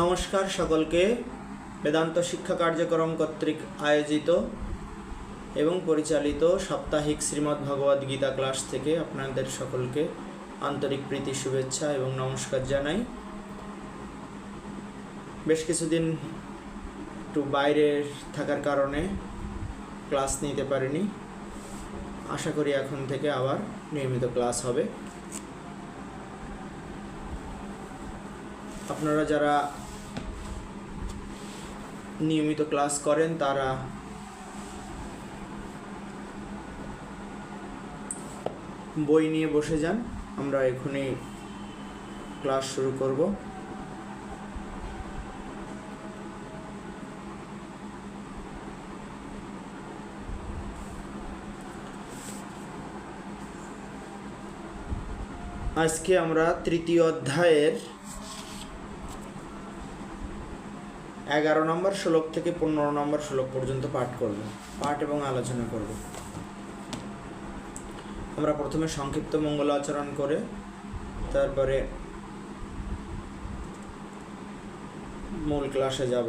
নমস্কার সকলকে। বেদান্ত শিক্ষা কার্যক্রম কর্তৃক আয়োজিত এবং পরিচালিত সাপ্তাহিক শ্রীমদ্ ভগবদ গীতা ক্লাস থেকে আপনাদের সকলকে আন্তরিক প্রীতি, শুভেচ্ছা এবং নমস্কার জানাই। বেশ কিছুদিন একটু বাইরে থাকার কারণে ক্লাস নিতে পারিনি। আশা করি এখন থেকে আবার নিয়মিত ক্লাস হবে। আপনারা যারা নিয়মিত ক্লাস করেন তারা। বই নিয়ে বসে যান, আমরা এখনই ক্লাস শুরু করব। আজকে আমরা তৃতীয় অধ্যায়ের এগারো নম্বর শ্লোক থেকে পনেরো নম্বর শ্লোক পর্যন্ত পাঠ করব, পাঠ এবং আলোচনা করব। আমরা প্রথমে সংক্ষিপ্ত মঙ্গল আচরণ করে, তারপরে মূল ক্লাসে যাব।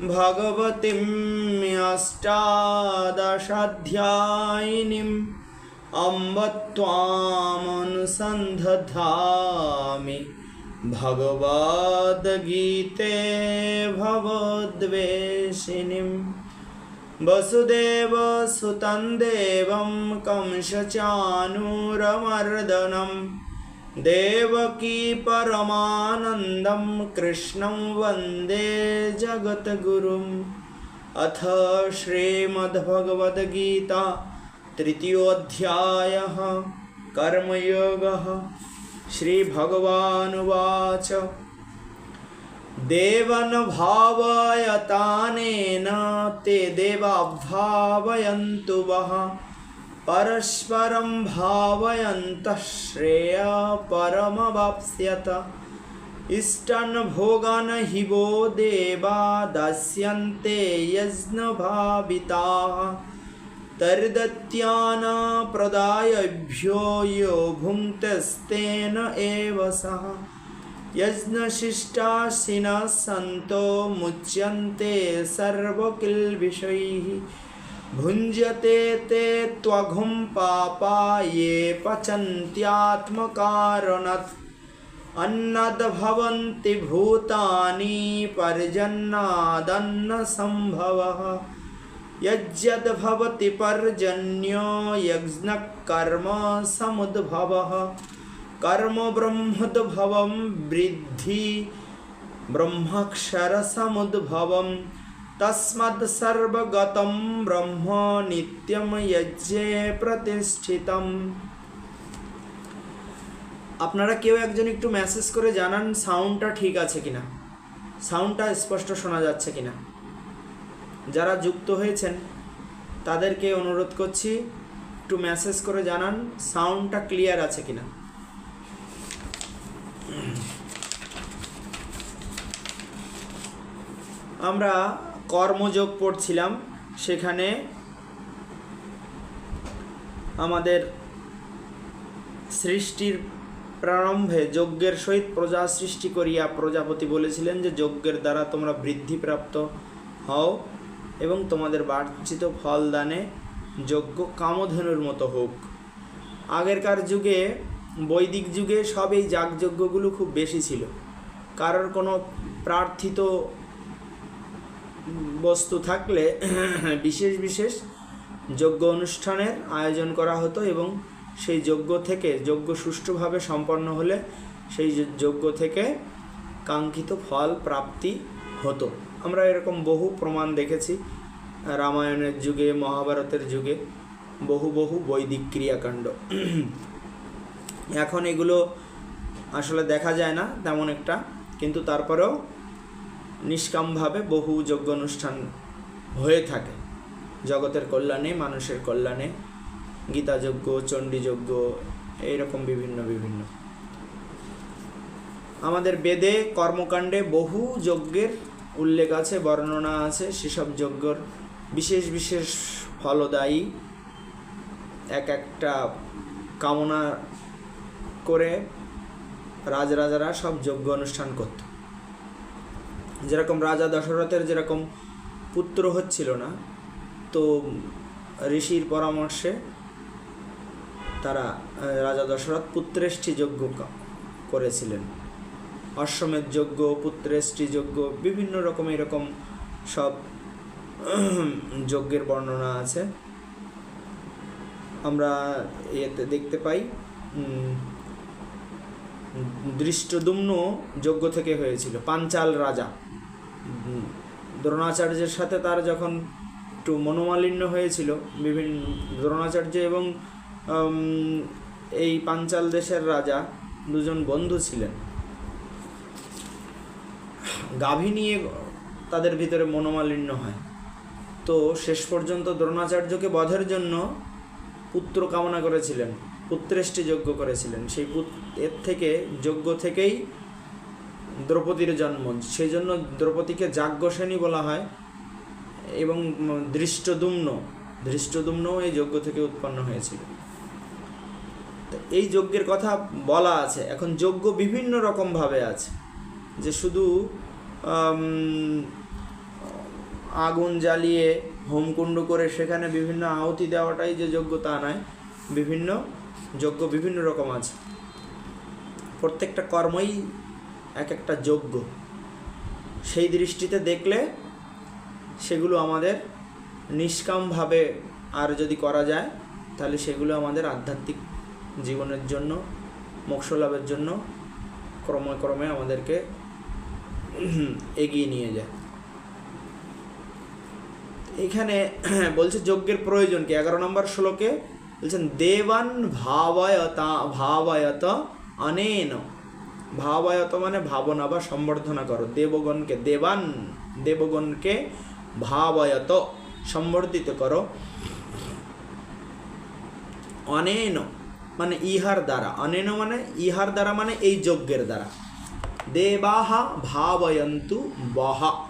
भगवतीम् अष्टादशाध्यायिनीम् अम्ब त्वामनुसन्धधामि भगवद्गीते भवद्वेषिणीम् वसुदेवसुतं देवं कंसचानूरमर्दनम् देवकी परमानन्दं कृष्णं वंदे जगद्गुरुम्। अथ श्रीमद्भगवद्गीता तृतीयोऽध्यायः। कर्मयोगः। श्रीभगवानुवाच। देवन भावयतानेन ते देवा भावयन्तु वः। परस्परं भावयन्तः श्रेया परमवाप्स्यत। इष्टान् भोगान् हि वो देवा दास्यन्ते यज्ञभाविताः। तर्दत्यान् प्रदायभ्यो यो भुङ्क्तस्तेन एव सः। यज्ञशिष्टाशिनः सन्तो मुच्यन्ते सर्वकिल्बिषैः। भुञ्जते ते त्वघुं पापा ये पचन्त्यात्मकारणात्। अन्नद्भवन्ति भूतानि पर्जन्यादन्नसम्भवः यज्जद्भवति पर्जन्यो यज्ञकर्म समुद्भवः। कर्म ब्रह्मोद्भवं वृद्धि ब्रह्मक्षरसमुद्भवम्। সর্বগতম ব্রহ্ম নিত্যম যজ্ঞে প্রতিষ্ঠিতম আপনারা কেউ একজন একটু মেসেজ করে জানান সাউন্ডটা ঠিক আছে কিনা? সাউন্ডটা স্পষ্ট শোনা যাচ্ছে কিনা? যারা যুক্ত হয়েছেন, তাদেরকে অনুরোধ করছি, একটু মেসেজ করে জানান সাউন্ডটা ক্লিয়ার আছে কিনা? আমরা কর্মযোগ পড়ছিলাম, সেখানে আমাদের সৃষ্টির প্রারম্ভে যজ্ঞের সহিত প্রজা সৃষ্টি করিয়া প্রজাপতি বলেছিলেন যে, যজ্ঞের দ্বারা তোমরা বৃদ্ধিপ্রাপ্ত হও এবং তোমাদের বাঞ্ছিত ফলদানে যজ্ঞ কামধেনুর মতো হোক। আগেরকার যুগে, বৈদিক যুগে সব এই যাগযজ্ঞগুলো খুব বেশি ছিল। কারোর কোনো প্রার্থিত বস্তু থাকলে বিশেষ বিশেষ যজ্ঞ অনুষ্ঠানের আয়োজন করা হতো এবং সেই যজ্ঞ থেকে যজ্ঞ সুষ্ঠুভাবে সম্পন্ন হলে সেই যজ্ঞ থেকে কাঙ্ক্ষিত ফল প্রাপ্তি হতো। আমরা এরকম বহু প্রমাণ দেখেছি, রামায়ণের যুগে, মহাভারতের যুগে, বহু বহু বৈদিক ক্রিয়াকাণ্ড। এখন এগুলো আসলে দেখা যায় না তেমন একটা, কিন্তু তারপরেও নিষ্কামভাবে বহু যজ্ঞ অনুষ্ঠান হয়ে থাকে। জগতের কল্যাণে, মানুষের কল্যাণে, গীতাযজ্ঞ, চণ্ডীযজ্ঞ, এইরকম বিভিন্ন বিভিন্ন। আমাদের বেদে, কর্মকাণ্ডে বহু যজ্ঞের উল্লেখ আছে, বর্ণনা আছে। সেসব যজ্ঞর বিশেষ বিশেষ ফলদায়ী এক একটা কামনা করে রাজরাজারা সব যজ্ঞ অনুষ্ঠান করত। যেরকম রাজা দশরথের যেরকম পুত্র হচ্ছিল না, তো ঋষির পরামর্শে তারা রাজা দশরথ পুত্রেষ্টি যজ্ঞ করেছিলেন। অশ্বমেধ যজ্ঞ, পুত্রেষ্টি যজ্ঞ, বিভিন্ন রকম এরকম সব যজ্ঞের বর্ণনা আছে। আমরা এতে দেখতে পাই দৃষ্টদুম্ন যজ্ঞ থেকে হয়েছিল, পাঞ্চাল রাজা। দ্রোণাচার্যের সাথে তার যখন একটু মনোমালিন্য হয়েছিল, বিভিন্ন দ্রোণাচার্য এবং এই পাঞ্চাল দেশের রাজা দুজন বন্ধু ছিলেন। গাভী নিয়ে তাদের ভিতরে মনোমালিন্য হয়। তো শেষ পর্যন্ত দ্রোণাচার্যকে বধের জন্য পুত্র কামনা করেছিলেন, পুত্রেষ্টি যজ্ঞ করেছিলেন। সেই এর থেকে, যজ্ঞ থেকেই দ্রৌপদীর জন্ম। সেই জন্য দ্রৌপদীকে যাজ্ঞসেনী বলা হয় এবং দৃষ্টদুম্ন দৃষ্টদুম্ন এই যজ্ঞ থেকে উৎপন্ন হয়েছিল। তো এই যজ্ঞের কথা বলা আছে। এখন যজ্ঞ বিভিন্ন রকমভাবে আছে। যে শুধু আগুন জ্বালিয়ে হোমকুণ্ড করে সেখানে বিভিন্ন আহুতি দেওয়াটাই যে যজ্ঞ তা নয়। বিভিন্ন যজ্ঞ বিভিন্ন রকম আছে। প্রত্যেকটা কর্মই এক একটা যজ্ঞ সেই দৃষ্টিতে দেখলে সেগুলো আমাদের নিষ্কামভাবে আর যদি করা যায়, তাহলে সেগুলো আমাদের আধ্যাত্মিক জীবনের জন্য মোক্ষ লাভের জন্য ক্রমে ক্রমে আমাদেরকে এগিয়ে নিয়ে যায়। এখানে বলছে যজ্ঞের প্রয়োজন কি? এগারো নম্বর শ্লোকে বলছেন, দেবান ভাবায়তা ভাবায়ত অনেন ভাবায়ত মানে ভাবনা বা সম্বর্ধনা করো। দেবগণকে দেবান, দেবগণকে ভাবায়ত সম্বর্ধিত করো। অনেন মানে ইহার দ্বারা। অনেন মানে ইহার দ্বারা মানে এই যজ্ঞের দ্বারা। দেবাহা ভাবয়ন্তু বহা।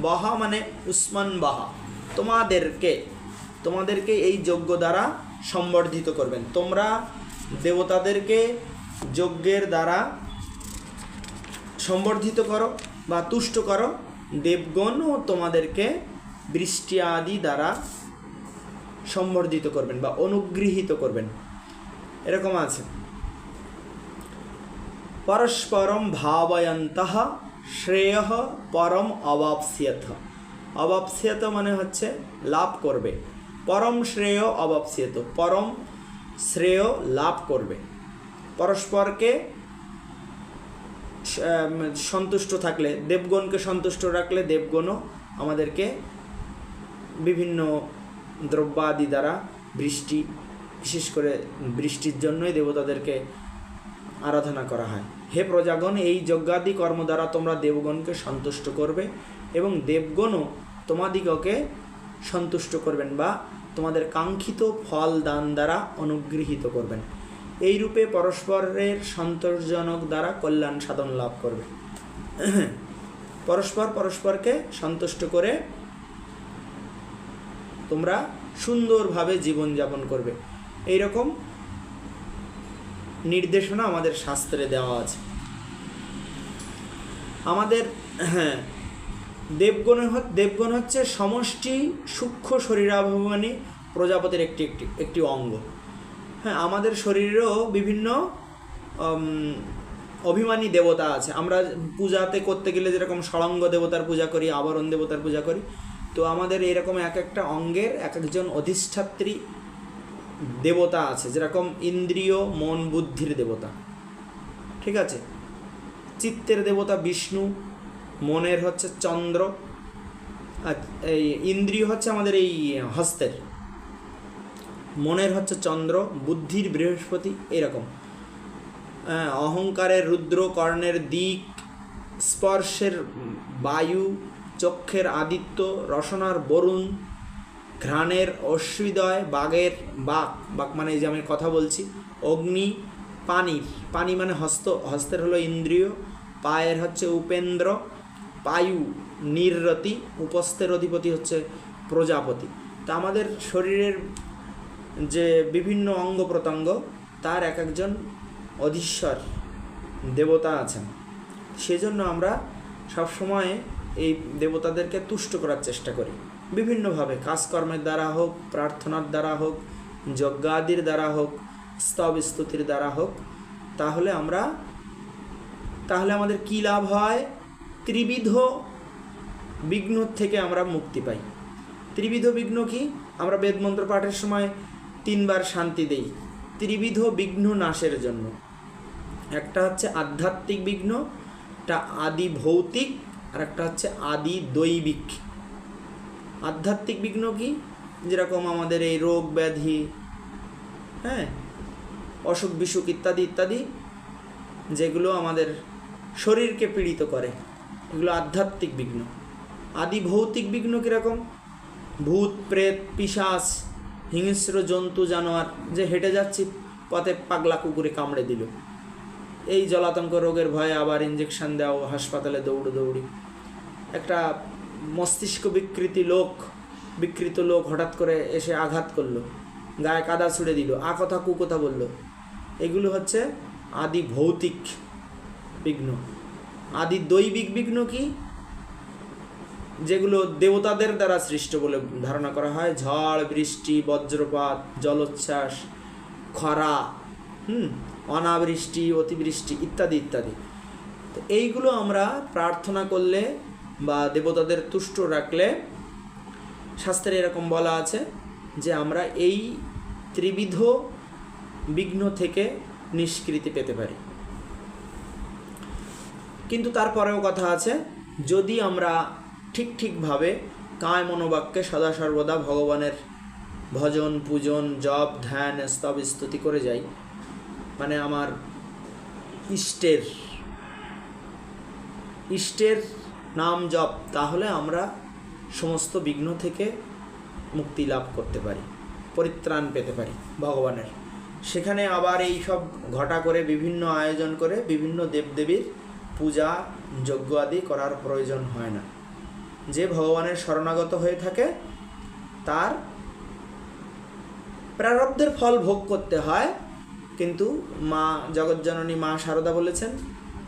বহা মানে উসমান বাহা। তোমাদেরকে তোমাদেরকে এই যজ্ঞ দ্বারা সম্বর্ধিত করবেন। তোমরা দেবতাদেরকে যজ্ঞের দ্বারা সম্বর্ধিত করো বা তুষ্ট করো, দেবগণও তোমাদেরকে বৃষ্টি আদি দ্বারা সম্বর্ধিত করবেন বা অনুগৃহীত করবেন। এরকম আছে। পরস্পরম ভাবয়ন্ত শ্রেয় পরম অবাপস্যথ অবাপস্যত মানে হচ্ছে লাভ করবে। পরম শ্রেয়, অবাপস্যত। পরম শ্রেয়, লাভ করবে। পরস্পরকে সন্তুষ্ট থাকলে, দেবগণকে সন্তুষ্ট রাখলে দেবগণও আমাদেরকে বিভিন্ন দ্রব্যাদি দ্বারা বৃষ্টি, বিশেষ করে বৃষ্টির জন্যই দেবতাদেরকে আরাধনা করা হয়। হে প্রজাগণ, এই যজ্ঞাদি কর্ম দ্বারা তোমরা দেবগণকে সন্তুষ্ট করবে এবং দেবগণও তোমাদিগকে সন্তুষ্ট করবেন বা তোমাদের কাঙ্ক্ষিত ফল দান দ্বারা অনুগৃহীত করবেন। এই রূপে পরস্পরের সন্তোষজনক দ্বারা কল্যাণ সাধন লাভ করবে। পরস্পর পরস্পরকে সন্তুষ্ট করে তোমরা সুন্দরভাবে জীবনযাপন করবে। এই রকম নির্দেশনা আমাদের শাস্ত্রে দেওয়া আছে। আমাদের হ্যাঁ দেবগণ দেবগণ হচ্ছে সমষ্টি সূক্ষ্ম শরীরাভিমানী প্রজাপতির একটি একটি একটি অঙ্গ। হ্যাঁ আমাদের শরীরেও বিভিন্ন অভিমানী দেবতা আছে। আমরা পূজাতে করতে গেলে যেরকম ষড়ঙ্গ দেবতার পূজা করি, আবরণ দেবতার পূজা করি, তো আমাদের এরকম এক একটা অঙ্গের এক একজন অধিষ্ঠাত্রী দেবতা আছে, যেরকম ইন্দ্রিয়, মন, বুদ্ধির দেবতা। ঠিক আছে? চিত্তের দেবতা বিষ্ণু, মনের হচ্ছে চন্দ্র, আর এই ইন্দ্রিয় হচ্ছে আমাদের এই হস্তের। মনের হচ্ছে চন্দ্র বুদ্ধির বৃহস্পতি এরকম। হ্যাঁ, অহংকারের রুদ্র কর্ণের দিক স্পর্শের বায়ু চক্ষের আদিত্য রসনার বরুণ ঘ্রাণের অশ্বদয় বাঘের বাঘ বাঘ মানে যে আমি কথা বলছি অগ্নি পানির। পানি মানে হস্ত হস্তের হলো ইন্দ্রিয় পায়ের হচ্ছে উপেন্দ্র পায়ু নিররতি উপস্থের অধিপতি হচ্ছে প্রজাপতি। তা আমাদের শরীরের যে বিভিন্ন অঙ্গ প্রত্যঙ্গ, তার এক একজন অধীশ্বর, দেবতা আছেন। সেজন্য আমরা সবসময় এই দেবতাদেরকে তুষ্ট করার চেষ্টা করি। বিভিন্নভাবে কাজকর্মের দ্বারা হোক, প্রার্থনার দ্বারা হোক, যজ্ঞাদির দ্বারা হোক, স্তব স্তুতির দ্বারা হোক, তাহলে আমরা, তাহলে আমাদের কী লাভ হয়? ত্রিবিধ বিঘ্ন থেকে আমরা মুক্তি পাই। ত্রিবিধ বিঘ্ন কি? আমরা বেদমন্ত্র পাঠের সময় তিনবার শান্তি দেই। ত্রিবিধ বিঘ্ন নাশের জন্য। একটা হচ্ছে আধ্যাত্মিক বিঘ্ন, একটা আদি ভৌতিক, আর একটা হচ্ছে আদি দৈবিক। আধ্যাত্মিক বিঘ্ন কি? যেরকম আমাদের এই রোগ ব্যাধি হ্যাঁ? অসুখ বিসুখ ইত্যাদি ইত্যাদি, যেগুলো আমাদের শরীরকে পীড়িত করে। এগুলো আধ্যাত্মিক বিঘ্ন। আদি ভৌতিক বিঘ্ন কীরকম? ভূত, প্রেত, পিশাচ হিংস্র জন্তু জানোয়ার যে হেঁটে যাচ্ছি, পথে পাগলা কুকুরে কামড়ে দিল। এই জলাতঙ্ক রোগের ভয়ে আবার ইঞ্জেকশন দেওয়া, হাসপাতালে দৌড় দৌড়ি। একটা মস্তিষ্ক বিকৃতি লোক, বিকৃত লোক হঠাৎ করে এসে আঘাত করল। গায়ে কাদা ছুড়ে দিল, আ কথা কু কথা বলল। এগুলো হচ্ছে আদি ভৌতিক বিঘ্ন। আদি দৈবিক বিঘ্ন কি? যেগুলো দেবতাদের দ্বারা সৃষ্ট বলে ধারণা করা হয়। ঝড়, বৃষ্টি, বজ্রপাত, জলোচ্ছ্বাস, খরা, হুম, অনাবৃষ্টি, অতিবৃষ্টি ইত্যাদি ইত্যাদি। তো এইগুলো আমরা প্রার্থনা করলে বা দেবতাদের তুষ্ট রাখলে শাস্ত্রে এরকম বলা আছে যে আমরা এই ত্রিবিধ বিঘ্ন থেকে নিষ্কৃতি পেতে পারি। কিন্তু তারপরেও কথা আছে, যদি আমরা ঠিক ঠিকভাবে কায় মনোবাক্যে সদা সর্বদা ভগবানের ভজন, পূজন, জপ, ধ্যান, স্তব, স্তুতি করে যাই। মানে আমার ইষ্টের ইষ্টের নাম জপ, তাহলে আমরা সমস্ত বিঘ্ন থেকে মুক্তি লাভ করতে পারি, পরিত্রাণ পেতে পারি ভগবানের। সেখানে আবার এই সব ঘটা করে, বিভিন্ন আয়োজন করে, বিভিন্ন দেবদেবীর পূজা, যজ্ঞ আদি করার প্রয়োজন হয় না। যে ভগবানের শরণাগত হয়ে থাকে, তার প্রারব্ধের ফল ভোগ করতে হয়। কিন্তু মা, জগজ্জননী মা শারদা বলেছেন,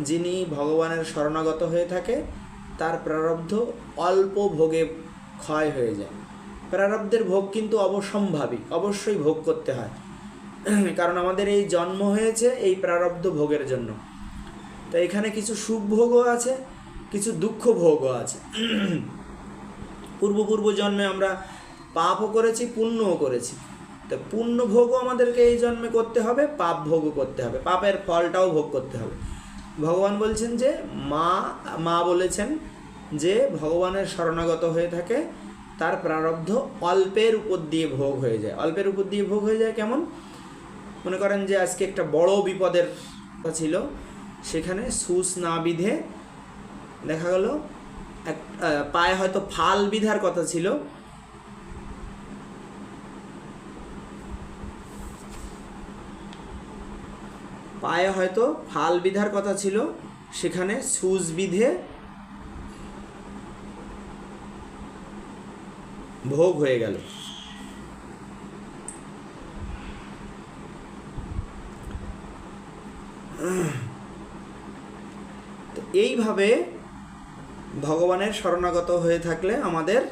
যিনি ভগবানের শরণাগত হয়ে থাকে, তার প্রারব্ধ অল্প ভোগে ক্ষয় হয়ে যায়। প্রারব্ধের ভোগ কিন্তু অবসম্ভাবী, অবশ্যই ভোগ করতে হয়। কারণ আমাদের এই জন্ম হয়েছে এই প্রারব্ধ ভোগের জন্য। তো এখানে কিছু সুখ ভোগও আছে কিছু দুঃখ ভোগও আছে। পূর্ব পূর্ব জন্মে আমরা পাপও করেছি, পুণ্যও করেছি। তো পুণ্য ভোগও আমাদেরকে এই জন্মে করতে হবে পাপ ভোগও করতে হবে। পাপের ফলটাও ভোগ করতে হবে। ভগবান বলছেন যে, মা মা বলেছেন যে, ভগবানের শরণাগত হয়ে থাকে, তার প্রারব্ধ অল্পের উপর দিয়ে ভোগ হয়ে যায়। অল্পের উপর দিয়ে ভোগ হয়ে যায় কেমন? মনে করেন যে, আজকে একটা বড় বিপদের ছিল, সেখানে সুস না বিধে দেখা গেল, এক পায়ে হয়তো ফাল বিধার কথা ছিল। পায়ে হয়তো ফাল বিধার কথা ছিল, সেখানে সুজ বিধে ভোগ হয়ে গেল। তো এইভাবে ভগবানের শরণাগত হয়ে থাকলে আমাদের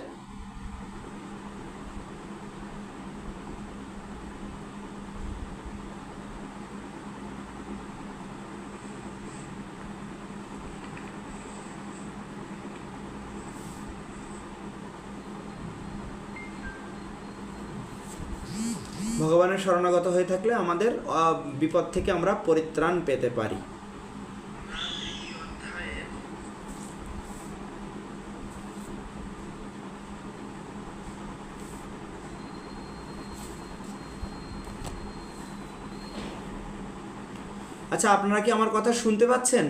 ভগবানের শরণাগত হয়ে থাকলে আমাদের বিপদ থেকে আমরা পরিত্রাণ পেতে পারি। আচ্ছা আপনারা কি আমার কথা শুনতে পাচ্ছেন?